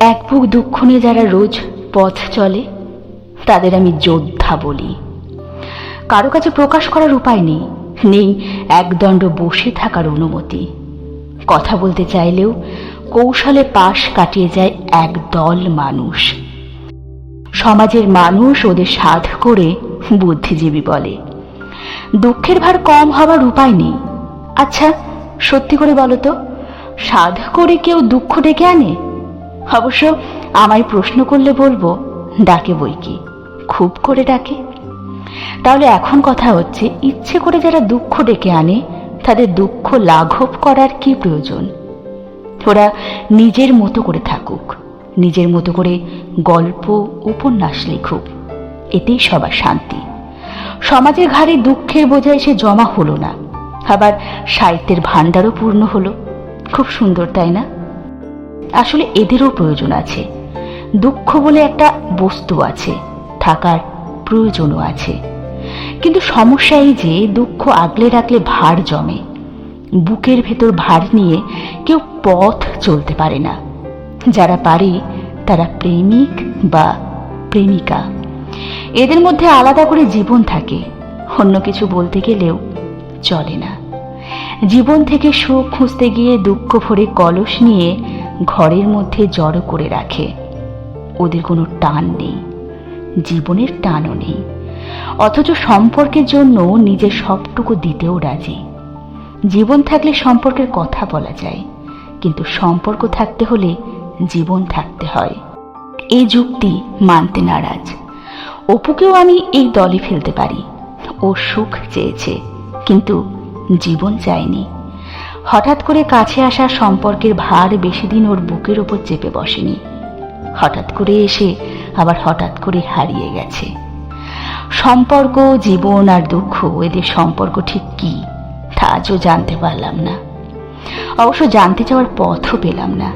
এক বুক দুঃখ নিয়ে যারা রোজ পথ চলে, তাদের আমি যোদ্ধা বলি। কারও কাছে প্রকাশ করার উপায় নেই নেই একদণ্ড বসে থাকার অনুমতি। কথা বলতে চাইলেও কৌশলে পাশ কাটিয়ে যায় এক দল মানুষ। সমাজের মানুষ ওদের সাধ করে বুদ্ধিজীবী বলে। দুঃখের ভার কম হবার উপায় নেই। আচ্ছা সত্যি করে বলো তো সাধ করে কেউ দুঃখ ডেকে আনে? অবশ্য আমায় প্রশ্ন করলে বলব, ডাকে বই কি? খুব করে ডাকে। তাহলে এখন কথা হচ্ছে, ইচ্ছে করে যারা দুঃখ ডেকে আনে, তাদের দুঃখ লাঘব করার কি প্রয়োজন? ওরা নিজের মতো করে থাকুক, নিজের মতো করে গল্প, উপন্যাস লিখুক, এতেই সবার শান্তি। সমাজের ঘাড়ে দুঃখের বোঝা এসে জমা হলো না, আবার সাহিত্যের ভাণ্ডারও পূর্ণ হলো। খুব সুন্দর, তাই না? আসলে এদেরও প্রয়োজন আছে। দুঃখ বলে একটা বস্তু আছে, থাকার প্রয়োজনও আছে। কিন্তু সমস্যা এই যে, দুঃখ আগলে রাখলে ভার জমে। বুকের ভেতর ভার নিয়ে কেউ পথ চলতে পারে না। যারা পারে, তারা প্রেমিক বা প্রেমিকা। এদের মধ্যে আলাদা করে জীবন থাকে। অন্য কিছু বলতে গেলেও চলে না। জীবন থেকে সুখ খুঁজতে গিয়ে দুঃখ ভরে কলস নিয়ে ঘরের মধ্যে জড়ো করে রাখে। ওদের কোনো টান নেই, জীবনের টানও নেই। অথচ সম্পর্কের জন্য নিজের সবটুকু দিতেও রাজি। জীবন থাকলে সম্পর্কের কথা বলা যায়, কিন্তু সম্পর্ক থাকতে হলে জীবন থাকতে হয়। এই যুক্তি মানতে নারাজ। অপুকেও আমি এই দলে ফেলতে পারি। ও সুখ চেয়েছে, কিন্তু জীবন চায়নি। হঠাৎ করে কাছে আসা সম্পর্কের ভার বেশি দিন ওর বুকের ওপর চেপে বসেনি। হঠাৎ করে এসে আবার হঠাৎ করে হারিয়ে গেছে। সম্পর্ক, জীবন আর দুঃখ, এদের সম্পর্ক ঠিক কি? তা আজও জানতে পারলাম না। অবশ্য জানতে চাওয়ার পথও পেলাম না।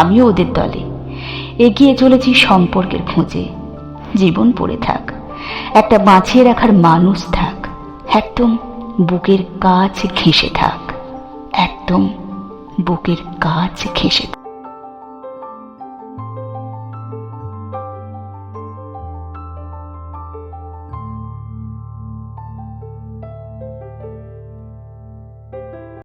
আমিও ওদের দলে। এগিয়ে চলেছি সম্পর্কের খোঁজে। জীবন পড়ে থাক। একটা বাঁচিয়ে রাখার মানুষ থাক। একদম বুকের কাছ ঘেঁষে থাক। একদম বুকের কাছ ঘেঁষে থাক।